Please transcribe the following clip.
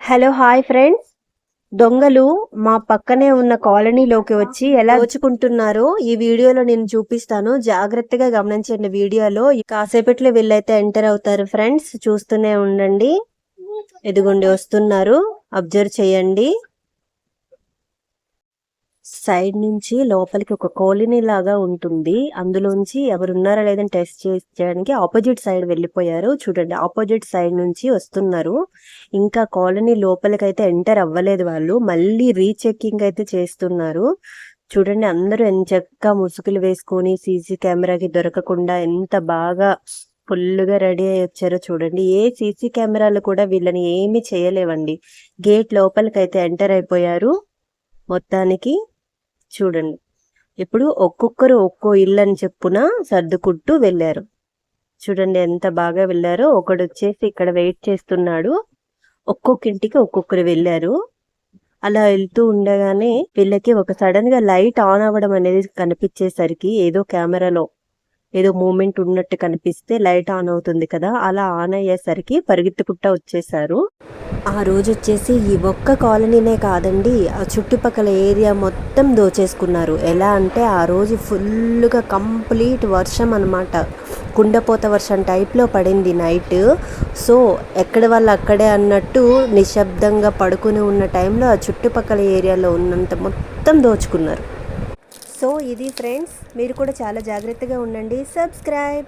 Hello hi friends. దొంగలు మా పక్కనే ఉన్న కాలనీలోకి వచ్చి ఎలా దోచుకుంటున్నారో ఈ వీడియోలో నేను చూపిస్తాను. జాగ్రత్తగా గమనించండి వీడియోలో. కాసేపట్లో వీళ్ళైతే ఎంటర్ అవుతారు ఫ్రెండ్స్. చూస్తూనే ఉండండి. ఎదుగుండి వస్తున్నారు. అబ్జర్వ్ చేయండి. సైడ్ నుంచి లోపలికి ఒక కాలనీ లాగా ఉంటుంది. అందులోంచి ఎవరున్నారా లేదని టెస్ట్ చేయడానికి ఆపోజిట్ సైడ్ వెళ్ళిపోయారు. చూడండి ఆపోజిట్ సైడ్ నుంచి వస్తున్నారు. ఇంకా కాలనీ లోపలికి ఎంటర్ అవ్వలేదు వాళ్ళు. మళ్ళీ రీచెక్కింగ్ అయితే చేస్తున్నారు. చూడండి అందరూ ఎంచక్క ముసుగులు వేసుకొని సీసీ కెమెరాకి దొరకకుండా ఎంత బాగా ఫుల్గా రెడీ అయ్యి వచ్చారో చూడండి. ఏ సీసీ కెమెరాలు కూడా వీళ్ళని ఏమీ చేయలేవండి. గేట్ లోపలికి అయితే ఎంటర్ అయిపోయారు. మొత్తానికి చూడండి. ఇప్పుడు ఒక్కొక్కరు ఒక్కో ఇల్లు అని చెప్పున సర్దుకుంటూ వెళ్ళారు. చూడండి ఎంత బాగా వెళ్ళారో. ఒకడు వచ్చేసి ఇక్కడ వెయిట్ చేస్తున్నాడు. ఒక్కొక్క ఇంటికి ఒక్కొక్కరు వెళ్ళారు. అలా వెళ్తూ ఉండగానే వీళ్ళకి ఒక సడన్గా లైట్ ఆన్ అవ్వడం అనేది కనిపించేసరికి ఏదో కెమెరాలో ఏదో మూమెంట్ ఉన్నట్టు కనిపిస్తే లైట్ ఆన్ అవుతుంది కదా అలా ఆన్ అయ్యేసరికి పరిగెత్తుకుంటా వచ్చేసారు. ఆ రోజు వచ్చేసి ఈ ఒక్క కాలనీనే కాదండి ఆ చుట్టుపక్కల ఏరియా మొత్తం దోచేసుకున్నారు. ఎలా అంటే ఆ రోజు ఫుల్గా కంప్లీట్ వర్షం అనమాట కుండపోత వర్షం టైప్లో పడింది నైట్. సో ఎక్కడ వాళ్ళు అక్కడే అన్నట్టు నిశ్శబ్దంగా పడుకుని ఉన్న టైంలో ఆ చుట్టుపక్కల ఏరియాలో ఉన్నంత మొత్తం దోచుకున్నారు. సో ఇది ఫ్రెండ్స్ మీరు కూడా చాలా జాగ్రత్తగా ఉండండి. సబ్స్క్రైబ్.